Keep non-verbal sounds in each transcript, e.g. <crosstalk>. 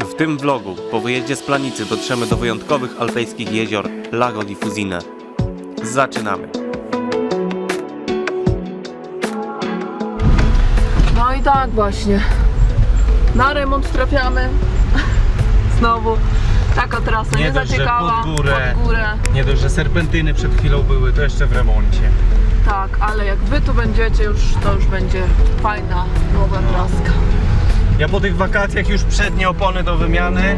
W tym vlogu po wyjeździe z Planicy dotrzemy do wyjątkowych alpejskich jezior Lago di Fusine. Zaczynamy! No i tak właśnie. Na remont trafiamy. <laughs> Znowu. Taka trasa Nie nie, dość, że zaciekawa. pod górę. Pod górę. Nie dość, że serpentyny przed chwilą były, to jeszcze w remoncie. Tak, ale jak wy tu będziecie już, to już będzie fajna, nowa traska. Ja po tych wakacjach już przednie opony do wymiany.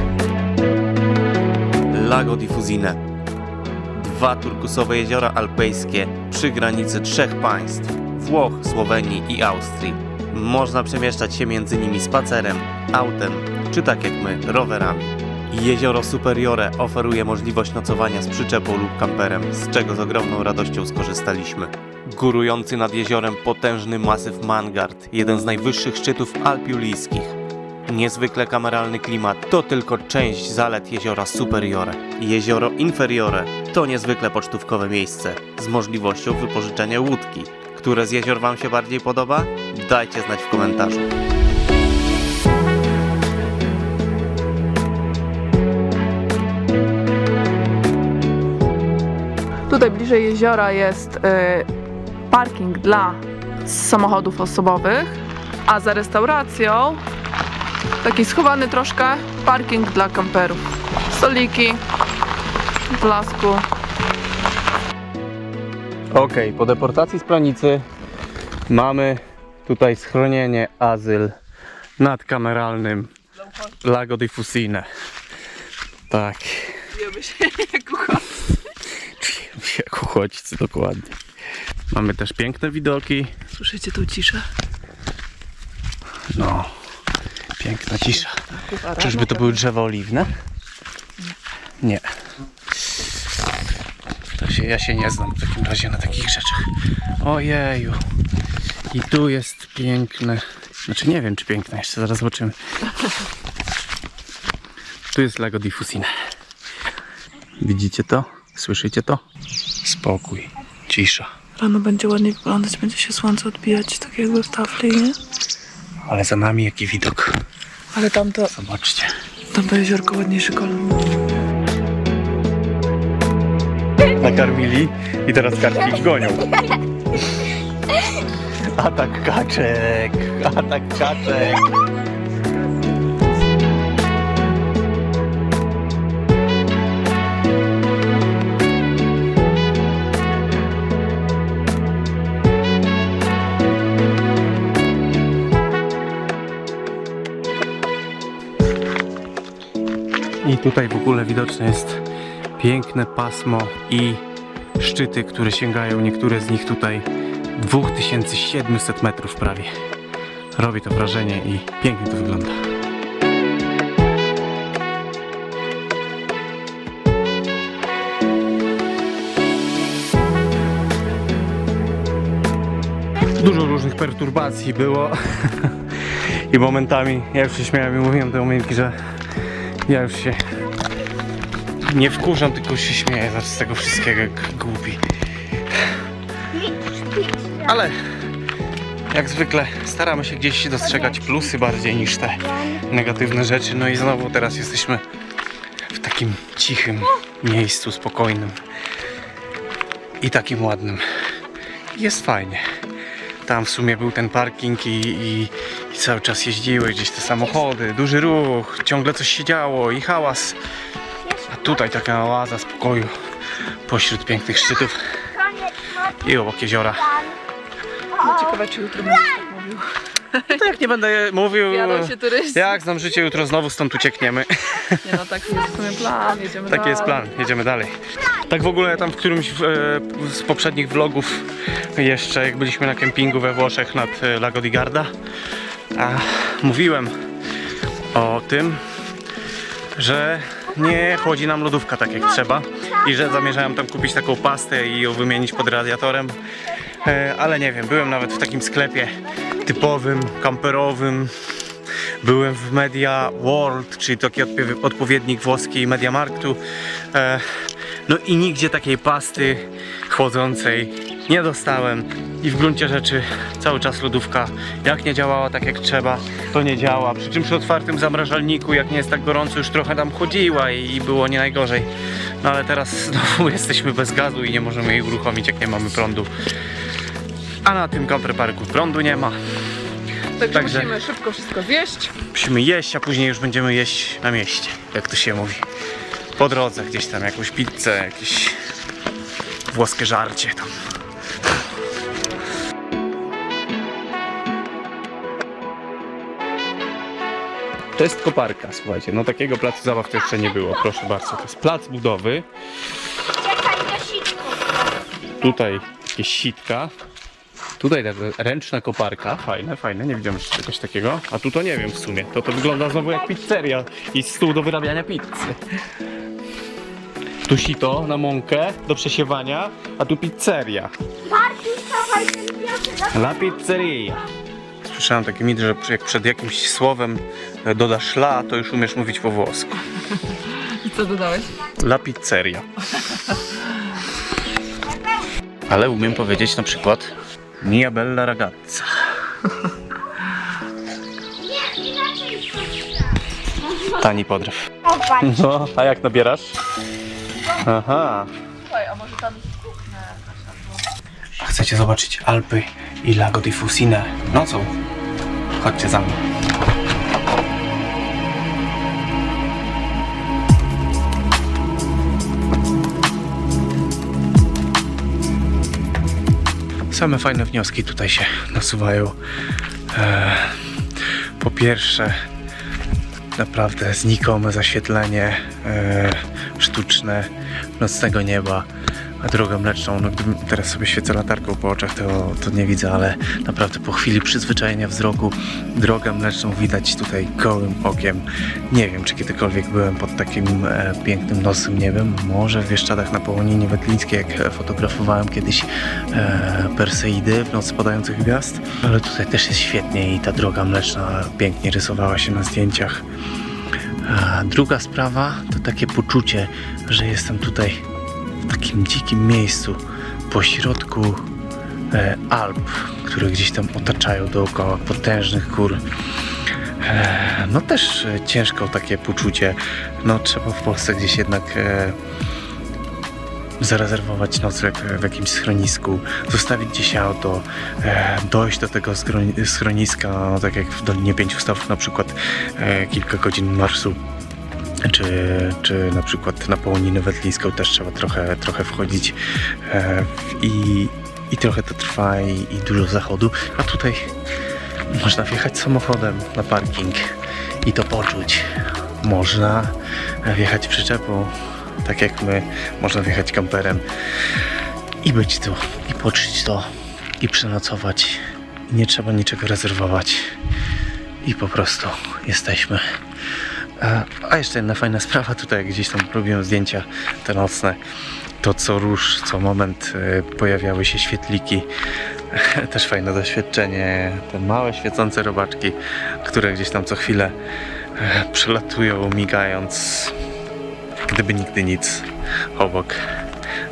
Lago di Fusine. Dwa turkusowe jeziora alpejskie przy granicy trzech państw Włoch, Słowenii i Austrii. Można przemieszczać się między nimi spacerem, autem czy tak jak my, rowerami. Jezioro Superiore oferuje możliwość nocowania z przyczepą lub kamperem, z czego z ogromną radością skorzystaliśmy. Górujący nad jeziorem potężny masyw Mangard, jeden z najwyższych szczytów Alp Julijskich. Niezwykle kameralny klimat to tylko część zalet jeziora Superiore. Jezioro Inferiore to niezwykle pocztówkowe miejsce z możliwością wypożyczenia łódki. Które z jezior Wam się bardziej podoba? Dajcie znać w komentarzu. Tutaj bliżej jeziora jest y, parking dla samochodów osobowych, a za restauracją taki schowany troszkę parking dla kamperów. Stoliki, w blasku. Okej, po deportacji z Planicy mamy tutaj schronienie, azyl nad kameralnym Lago di Fusine. Tak, Czujemy się jak uchodźcy. czujemy się jak uchodźcy dokładnie. Mamy też piękne widoki. Słyszycie tą ciszę? No, piękna cisza. Czyżby to były drzewa oliwne? Nie. To się, ja się nie znam w takim razie na takich rzeczach. Ojeju. I tu jest piękne. Znaczy nie wiem czy piękne, jeszcze zaraz zobaczymy. <laughs> Tu jest Lago di Fusine. Widzicie to? Słyszycie to? Spokój, cisza. Rano będzie ładnie wyglądać, będzie się słońce odbijać tak jakby w tafli, nie? Ale za nami jaki widok. Ale tamto, Zobaczcie. tamto jeziorko ładniejszy kolor. nakarmili i teraz kaczki ich gonią. <laughs> Atak kaczek, atak kaczek. Tutaj w ogóle widoczne jest piękne pasmo i szczyty, które sięgają niektóre z nich tutaj 2700 metrów prawie. Robi to wrażenie i pięknie to wygląda. Dużo różnych perturbacji było <laughs> i momentami ja już się śmiałem i mówiłem do Umienki, że ja już się nie wkurzam, tylko się śmieję z tego wszystkiego jak głupi. Ale jak zwykle staramy się gdzieś dostrzegać plusy bardziej niż te negatywne rzeczy. No i znowu teraz jesteśmy w takim cichym miejscu, spokojnym i takim ładnym. Jest fajnie. Tam w sumie był ten parking i, i, i cały czas jeździły gdzieś te samochody, duży ruch, ciągle coś się działo i hałas. A tutaj taka oaza spokoju pośród pięknych szczytów i obok jeziora. Ciekawe, czy jutro będzie tak mówił. No to jak nie będę mówił, Jadą się turyści. jak znam życie, jutro znowu stąd uciekniemy. Nie no, taki jest w sumie plan, jedziemy Taki jest dalej. plan, jedziemy dalej. Tak w ogóle tam w którymś e, z poprzednich vlogów jeszcze jak byliśmy na kempingu we Włoszech nad e, Lago di Garda, a mówiłem o tym, że nie chodzi nam lodówka tak jak trzeba i że zamierzałem tam kupić taką pastę i ją wymienić pod radiatorem, e, ale nie wiem, byłem nawet w takim sklepie typowym, kamperowym, Byłem w Media World, czyli taki odpowiednik włoskiej Mediamarktu. E, no i nigdzie takiej pasty chłodzącej nie dostałem i w gruncie rzeczy cały czas lodówka jak nie działała tak jak trzeba, to nie działa. Przy czym przy otwartym zamrażalniku, jak nie jest tak gorąco, już trochę tam chodziła i było nie najgorzej. No ale teraz <laughs> znowu jesteśmy bez gazu i nie możemy jej uruchomić, jak nie mamy prądu. A na tym camperparku prądu nie ma. Także, Także- musimy szybko wszystko zjeść. Musimy jeść, a później już będziemy jeść na mieście, jak to się mówi. Po drodze gdzieś tam jakąś pizzę, jakieś włoskie żarcie tam. To jest koparka, słuchajcie. No takiego placu zabaw to jeszcze nie było, proszę bardzo. To jest plac budowy. Czekaj na sitko. Tutaj jakieś sitka. Tutaj taka ręczna koparka. Fajne, fajne. Nie widziałem jeszcze czegoś takiego. A tu to nie wiem w sumie. To to wygląda znowu jak pizzeria i stół do wyrabiania pizzy. Tu sito na mąkę do przesiewania, a tu pizzeria. Bardziej ten piasek. La pizzeria. Słyszałem taki mit, że jak przed jakimś słowem e, dodasz la, to już umiesz mówić po włosku. I co dodałeś? La pizzeria. Ale umiem powiedzieć na przykład Mia bella ragazza. Nie, inaczej. Tani podryw. No, a jak nabierasz? Aha. Słuchaj, a może tam Chcecie zobaczyć Alpy i Lago di Fusine nocą? Chodźcie za mną. Same fajne wnioski tutaj się nasuwają. E, po pierwsze, naprawdę znikome zaświetlenie e, sztuczne nocnego nieba, drogę mleczną, no gdybym teraz sobie świecę latarką po oczach, to, to nie widzę, ale naprawdę po chwili przyzwyczajenia wzroku drogę mleczną widać tutaj gołym okiem. Nie wiem, czy kiedykolwiek byłem pod takim e, pięknym nosem niebem. Może w Bieszczadach na Połoninie Wetlińskiej, jak fotografowałem kiedyś e, Perseidy w Nocy Padających Gwiazd. Ale tutaj też jest świetnie i ta droga mleczna pięknie rysowała się na zdjęciach. A druga sprawa to takie poczucie, że jestem tutaj takim dzikim miejscu pośrodku e, Alp, które gdzieś tam otaczają dookoła potężnych gór. E, no też e, ciężko takie poczucie. No trzeba w Polsce gdzieś jednak e, zarezerwować nocleg w jakimś schronisku, zostawić gdzieś auto, e, dojść do tego schron- schroniska, no, tak jak w Dolinie Pięciu Stawów na przykład e, kilka godzin marszu czy, czy na przykład na Połoninę Wetlińską też trzeba trochę, trochę wchodzić e, i, i trochę to trwa i, i dużo zachodu, a tutaj można wjechać samochodem na parking i to poczuć. Można wjechać przyczepą, tak jak my, można wjechać kamperem i być tu, i poczuć to, i przenocować. I nie trzeba niczego rezerwować. I po prostu jesteśmy. A, a jeszcze jedna fajna sprawa, tutaj gdzieś tam robiłem zdjęcia te nocne, to co róż, co moment e, pojawiały się świetliki. <laughs> Też fajne doświadczenie, te małe świecące robaczki, które gdzieś tam co chwilę e, przelatują, migając, gdyby nigdy nic obok.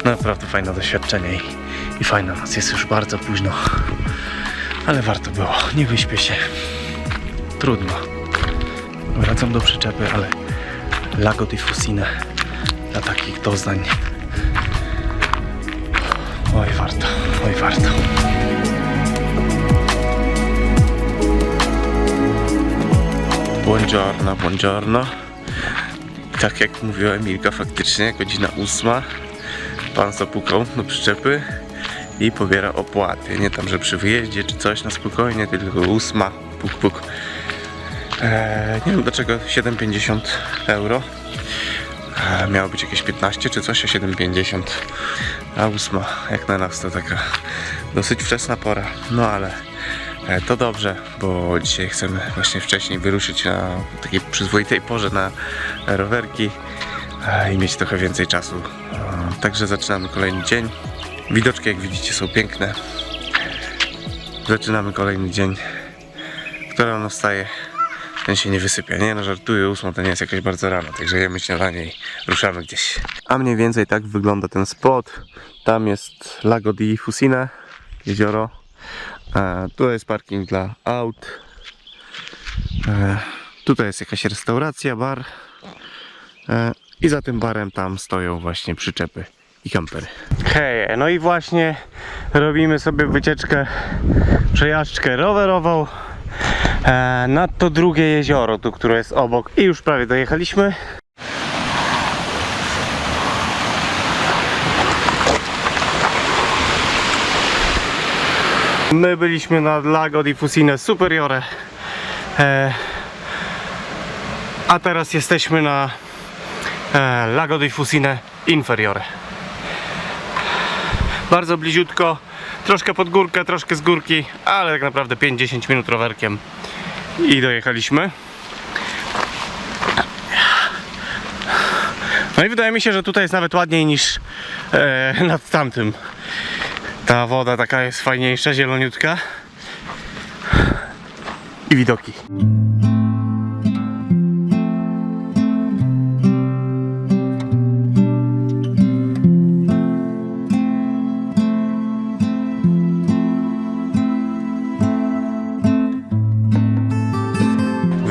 Naprawdę fajne doświadczenie i, i fajna noc. Jest już bardzo późno, ale warto było. Nie wyśpię się. Trudno. Wracam do przyczepy, ale Lago di Fusine dla takich doznań. Oj, warto, oj, warto. Buongiorno, buongiorno. Tak jak mówiła Emilka, faktycznie godzina ósma. Pan zapukał do przyczepy i pobiera opłaty. Nie tam, że przy wyjeździe czy coś na spokojnie, tylko ósma, puk, puk. Eee, nie wiem dlaczego 7,50 euro. Eee, miało być jakieś 15 czy coś, a 7,50. A ósma, jak na nas to taka dosyć wczesna pora. No ale e, to dobrze, bo dzisiaj chcemy właśnie wcześniej wyruszyć na takiej przyzwoitej porze na rowerki e, i mieć trochę więcej czasu. E, Także zaczynamy kolejny dzień. Widoczki jak widzicie są piękne. Zaczynamy kolejny dzień. Kto rano wstaje, ten się nie wysypie. Nie no, żartuję, ósma to nie jest jakaś bardzo rano, także jemy śniadanie i ruszamy gdzieś. A mniej więcej tak wygląda ten spot. Tam jest Lago di Fusine, jezioro. E, tu jest parking dla aut. E, tutaj jest jakaś restauracja, bar. E, I za tym barem tam stoją właśnie przyczepy i kampery. Hej, no i właśnie robimy sobie wycieczkę, przejażdżkę rowerową e, nad to drugie jezioro, tu, które jest obok. I już prawie dojechaliśmy. My byliśmy nad Lago di Fusine Superiore, e, a teraz jesteśmy na e, Lago di Fusine Inferiore. Bardzo bliziutko, troszkę pod górkę, troszkę z górki, ale tak naprawdę 5-10 minut rowerkiem i dojechaliśmy. No i wydaje mi się, że tutaj jest nawet ładniej niż e, <laughs> nad tamtym. Ta woda taka jest fajniejsza, zieloniutka. I widoki.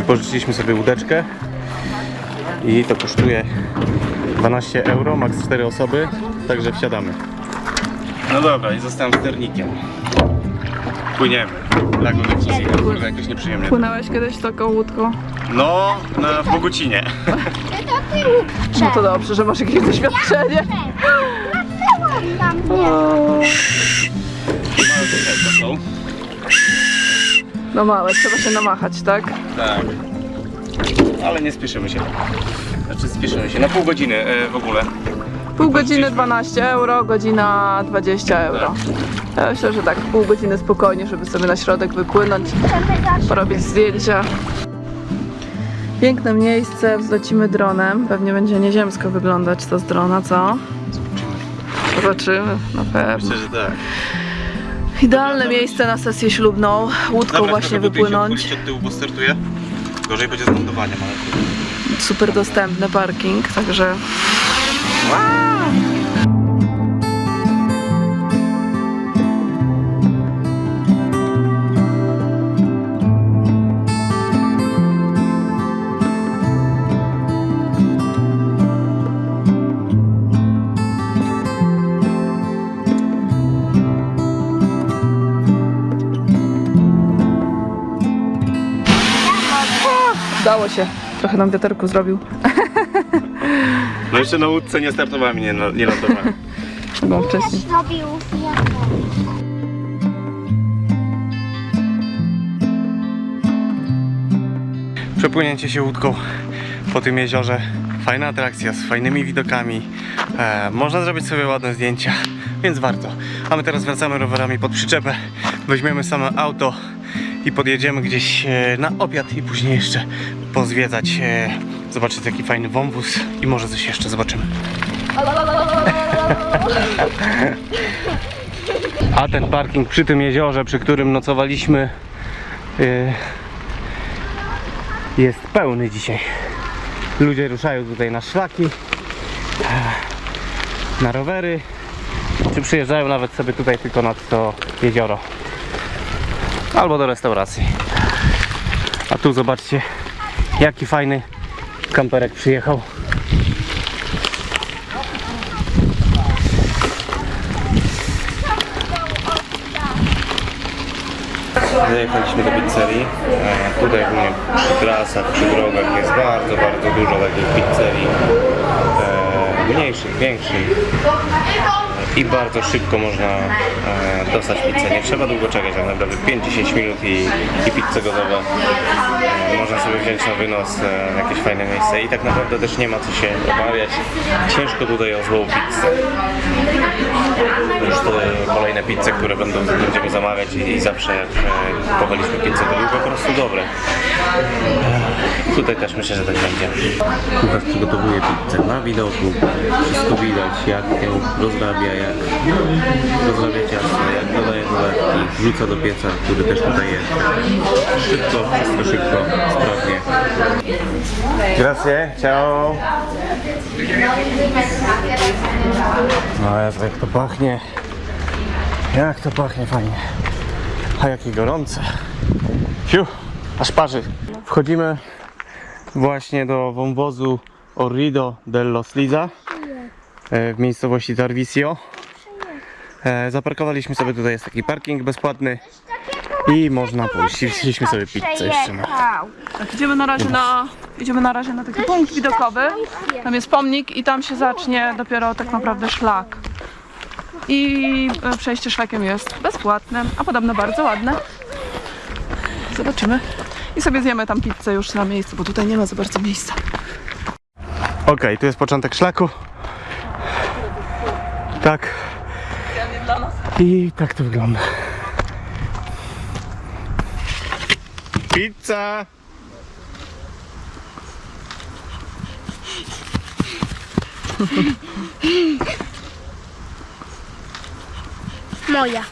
Wypożyczyliśmy sobie łódeczkę i to kosztuje 12 euro, max 4 osoby, także wsiadamy. No dobra, i zostałem sternikiem. Płyniemy. De Fusina, kurde, jakoś nieprzyjemnie. Płynąłeś kiedyś taką łódką? No, na, w Bogucinie. <laughs> No to dobrze, że masz jakieś doświadczenie. Małe to są. No małe, trzeba się namachać, tak? Tak. Ale nie spieszymy się. Znaczy spieszymy się. Na pół godziny e, w ogóle. Pół godziny 12 euro, godzina 20 euro. Ja myślę, że tak, pół godziny spokojnie, żeby sobie na środek wypłynąć, porobić zdjęcia. Piękne miejsce, wzlecimy dronem. Pewnie będzie nieziemsko wyglądać to z drona, co? Zobaczymy, na pewno. Myślę, że tak. Idealne miejsce na sesję ślubną. Łódką właśnie wypłynąć. od tyłu, bo startuję. Gorzej będzie z lądowaniem, ale... Super dostępny parking, także udało się. Trochę nam wiaterku zrobił. <laughs> No jeszcze na łódce nie startowałem, nie, nie lądowałem. <laughs> Chyba wcześniej. Zrobił Przepłynięcie się łódką po tym jeziorze. Fajna atrakcja z fajnymi widokami. E, można zrobić sobie ładne zdjęcia, więc warto. A my teraz wracamy rowerami pod przyczepę. Weźmiemy same auto i podjedziemy gdzieś e, na obiad i później jeszcze pozwiedzać, e, zobaczyć taki fajny wąwóz i może coś jeszcze zobaczymy. <laughs> A ten parking przy tym jeziorze, przy którym nocowaliśmy, e, jest pełny dzisiaj. Ludzie ruszają tutaj na szlaki, na rowery, czy przyjeżdżają nawet sobie tutaj tylko nad to jezioro. Albo do restauracji. A tu zobaczcie, jaki fajny kamperek przyjechał. Dojechaliśmy do pizzerii. E, Tutaj ogólnie przy trasach, przy drogach jest bardzo, bardzo dużo takich pizzerii. E, mniejszych, większych. I bardzo szybko można e, dostać pizzę. Nie trzeba długo czekać, tak naprawdę 5-10 minut i, i pizzę gotowe. E, można sobie wziąć na wynos e, jakieś fajne miejsce i tak naprawdę też nie ma co się obawiać. Ciężko tutaj o złą pizzę. Już te kolejne pizze, które będą, będziemy zamawiać i, i zawsze jak e, kupowaliśmy pizzę, to były po prostu dobre. Tutaj też myślę, że tak będzie. Kucharz przygotowuje pizzę na widoku. Wszystko widać, jak ją rozrabia, jak rozrabia ciasto, jak dodaje dodatki, wrzuca do pieca, który też tutaj jest. Szybko, wszystko szybko, sprawnie. Grazie, ciao. No jak to pachnie. Jak to pachnie fajnie. A jakie gorące. Fiu, aż parzy. Wchodzimy właśnie do wąwozu Orrido dello Sliza e, w miejscowości Tarvisio. E, Zaparkowaliśmy sobie, tutaj jest taki parking bezpłatny i można pójść. I Chcieliśmy sobie pizzę jeszcze na Tak, idziemy na razie na, idziemy na razie na taki punkt widokowy. Tam jest pomnik i tam się zacznie dopiero tak naprawdę szlak. I e, przejście szlakiem jest bezpłatne, a podobno bardzo ładne. Zobaczymy. I sobie zjemy tam pizzę już na miejscu, bo tutaj nie ma za bardzo miejsca. Okej, tu jest początek szlaku. Tak. I tak to wygląda. Pizza! Moja.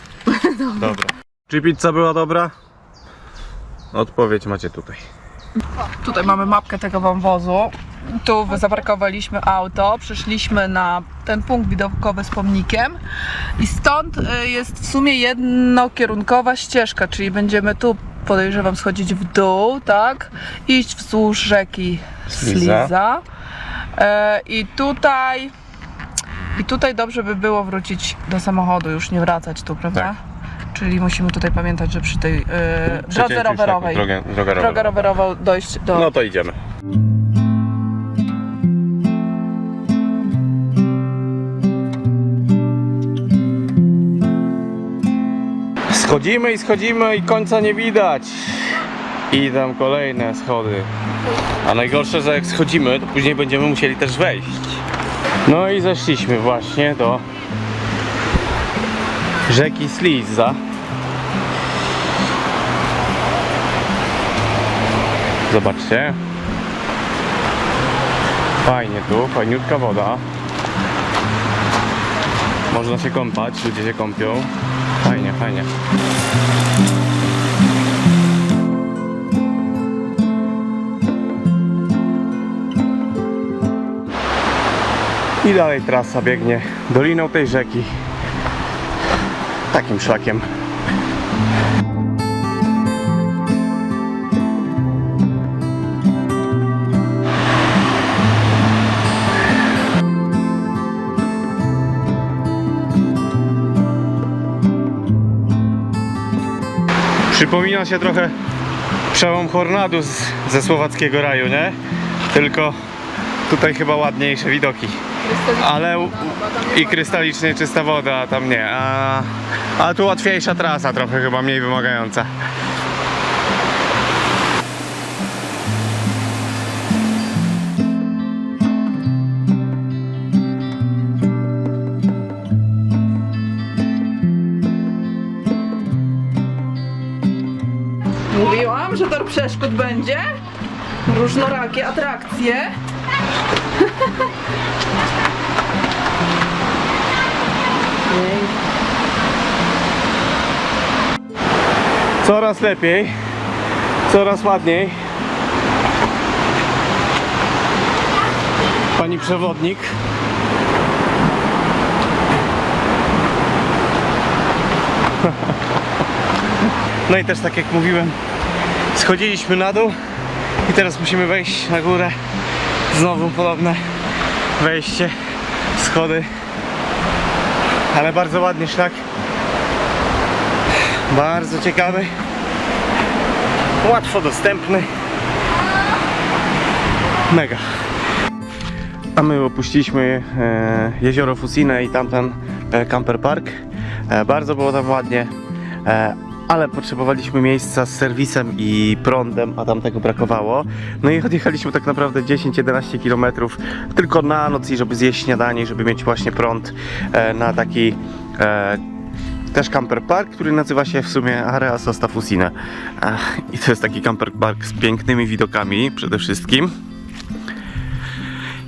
Dobra. Czy pizza była dobra? Odpowiedź macie tutaj. Tutaj mamy mapkę tego wąwozu. Tu zaparkowaliśmy auto, przyszliśmy na ten punkt widokowy z pomnikiem i stąd y, jest w sumie jednokierunkowa ścieżka, czyli będziemy tu podejrzewam schodzić w dół, tak? Iść wzdłuż rzeki Sliza. Sliza. E, I tutaj i tutaj dobrze by było wrócić do samochodu, już nie wracać tu, prawda? Tak. Czyli musimy tutaj pamiętać, że przy tej y, drodze rowerowej, Drogę, droga rowerowa. drogę rowerową dojść do No to idziemy. Schodzimy i schodzimy i końca nie widać. I tam kolejne schody. A najgorsze, że jak schodzimy, to później będziemy musieli też wejść. No i zeszliśmy właśnie do rzeki Sliza. Zobaczcie. Fajnie tu, fajniutka woda. Można się kąpać, ludzie się kąpią. Fajnie, fajnie. I dalej trasa biegnie doliną tej rzeki. Takim szlakiem. Przypomina się trochę przełom Hornadu z, ze słowackiego raju, nie? Tylko tutaj chyba ładniejsze widoki. Ale i krystalicznie czysta woda, a tam nie. A, a tu łatwiejsza trasa, trochę chyba mniej wymagająca. Mówiłam, że tor przeszkód będzie. Różnorakie atrakcje. <laughs> Coraz lepiej, coraz ładniej. Pani przewodnik. No i też tak jak mówiłem, schodziliśmy na dół i teraz musimy wejść na górę. Znowu podobne wejście, schody. Ale bardzo ładny szlak. Bardzo ciekawy. Łatwo dostępny. Mega. A my opuściliśmy e, jezioro Fusine i tamten e, camper park. E, bardzo było tam ładnie, e, ale potrzebowaliśmy miejsca z serwisem i prądem, a tam tego brakowało. No i odjechaliśmy tak naprawdę 10-11 km tylko na noc i żeby zjeść śniadanie, żeby mieć właśnie prąd e, na taki e, też camper park, który nazywa się w sumie Area Sosta Fusine. Ach, I to jest taki camper park z pięknymi widokami przede wszystkim.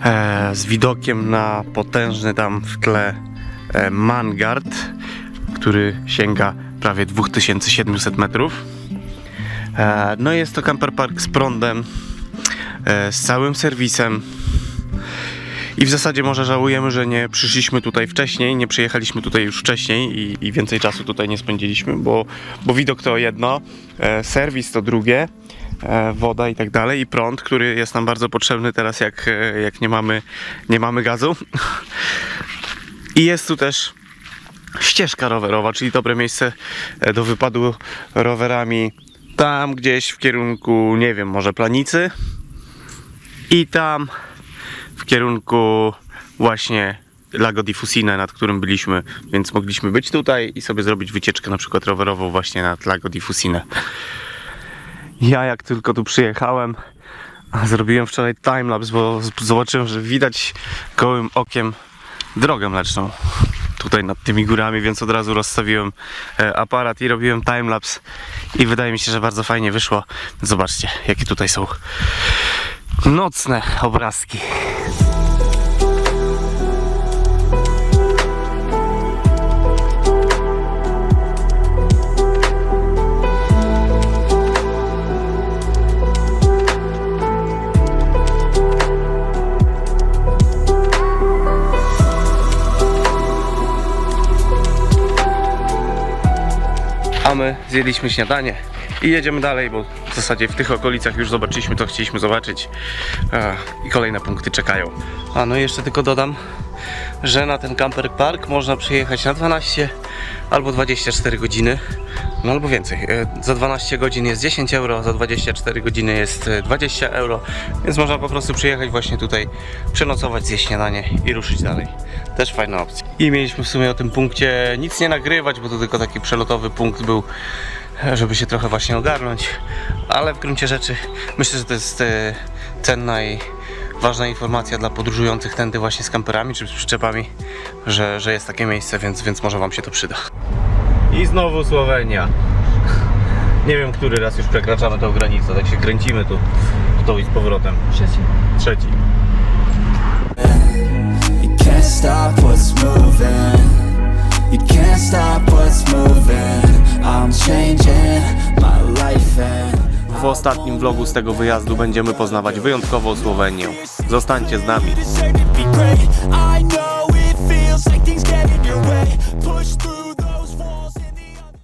E, z widokiem na potężny tam w tle e, Mangard, który sięga prawie 2700 metrów. E, No jest to camper park z prądem, e, z całym serwisem. I w zasadzie może żałujemy, że nie przyszliśmy tutaj wcześniej, nie przyjechaliśmy tutaj już wcześniej i, i więcej czasu tutaj nie spędziliśmy, bo, bo widok to jedno, e, serwis to drugie, e, woda i tak dalej i prąd, który jest nam bardzo potrzebny teraz jak, e, jak nie, mamy, nie mamy gazu. <laughs> I jest tu też ścieżka rowerowa, czyli dobre miejsce e, do wypadu rowerami. Tam gdzieś w kierunku, nie wiem, może Planicy? I tam w kierunku właśnie Lago di Fusine, nad którym byliśmy, więc mogliśmy być tutaj i sobie zrobić wycieczkę na przykład rowerową właśnie nad Lago di Fusine. Ja jak tylko tu przyjechałem, zrobiłem wczoraj timelapse, bo zobaczyłem, że widać gołym okiem drogę mleczną tutaj nad tymi górami, więc od razu rozstawiłem e, aparat i robiłem timelapse i wydaje mi się, że bardzo fajnie wyszło. Zobaczcie, jakie tutaj są nocne obrazki. A my zjedliśmy śniadanie i jedziemy dalej, bo w zasadzie w tych okolicach już zobaczyliśmy, co chcieliśmy zobaczyć e, i kolejne punkty czekają. A no i jeszcze tylko dodam, że na ten camper park można przyjechać na 12 albo 24 godziny, no albo więcej. E, Za 12 godzin jest 10 euro, za 24 godziny jest e, 20 euro, więc można po prostu przyjechać właśnie tutaj, przenocować, zjeść śniadanie i ruszyć dalej. Też fajna opcja. I mieliśmy w sumie o tym punkcie nic nie nagrywać, bo to tylko taki przelotowy punkt był, żeby się trochę właśnie ogarnąć, ale w gruncie rzeczy myślę, że to jest e, cenna i ważna informacja dla podróżujących tędy właśnie z kamperami czy z przyczepami, że, że jest takie miejsce, więc, więc może Wam się to przyda. I znowu Słowenia. Nie wiem, który raz już przekraczamy tą granicę, tak się kręcimy tu, tu i z powrotem. Trzeci. Trzeci. Stop what's moving. You can't stop what's moving. I'm changing my life and W ostatnim vlogu z tego wyjazdu będziemy poznawać wyjątkową Słowenię. Zostańcie z nami.